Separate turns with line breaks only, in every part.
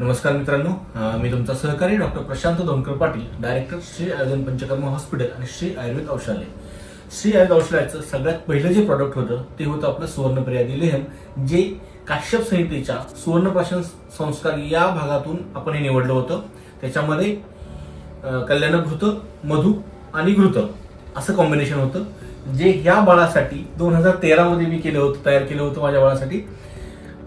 नमस्कार मित्रांनो मी तुमचा सहकारी doctor Prashant Donkar Patil director Shri Ayurved Panchakarma hospital आणि श्री आयुर्वेद औषधालय. श्री आयुर्वेद औषधालयाचं सगळ्यात पहिलं जे प्रॉडक्ट होतं ते होतं आपलं सुवर्णप्रियादी लेहम जे काश्यप संहितेच्या सुवर्णप्राशन संस्कार या भागातून आपण हे निवडलं होतं. त्याच्यामध्ये कल्याण घृत मधु आणि घृत असं कॉम्बिनेशन होतं जे ह्या बाळासाठी दोन हजार तेरामध्ये मी केलं होतं तयार केलं होतं माझ्या बाळासाठी.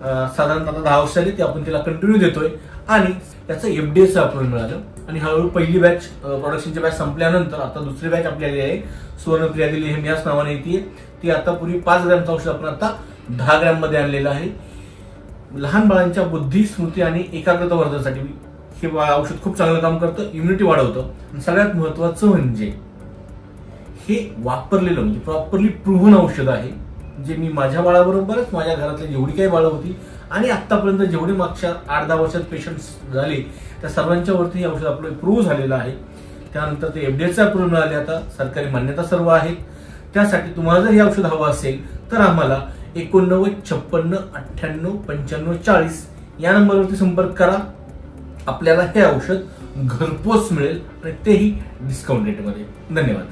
साधारणतः दहा वर्ष झाली ती आपण तिला कंटिन्यू देतोय. आणि त्याचं एफडीएचं अप्रुव्हल मिळालं. आणि हळूहळू पहिली बॅच प्रोडक्शनची बॅच संपल्यानंतर आता दुसरी बॅच आपली आली आहे. सुवर्णप्रिया दिली हे याच नावाने येते ती आता पूर्वी पाच ग्रॅमचं औषध आपण आता दहा ग्रॅममध्ये आणलेलं आहे. लहान बाळांच्या बुद्धी स्मृती आणि एकाग्रता वर्धनासाठी हे औषध खूप चांगलं काम करतं. इम्युनिटी वाढवतं. सगळ्यात महत्वाचं म्हणजे हे वापरलेलं म्हणजे प्रॉपरली प्रूव्हन औषध आहे. जे मी माझ्या बाळाबरोबरच माझ्या घरातली जेवढी काही बाळं होती आणि आतापर्यंत जेवढी मागच्या आठ दहा वर्षात पेशंट झाले त्या सर्वांच्या वरती हे औषध आपलं प्रूव्ह झालेलं आहे. त्यानंतर ते एफडीएचं अप्रूव्ह मिळाले आता सरकारी मान्यता सर्व आहेत. त्यासाठी तुम्हाला जर हे औषध हवं असेल तर आम्हाला एकोणनव्वद छप्पन्न अठ्ठ्याण्णव पंच्याण्णव चाळीस या नंबरवरती संपर्क करा. आपल्याला हे औषध घरपोच मिळेल आणि तेही डिस्काउंट रेटमध्ये धन्यवाद.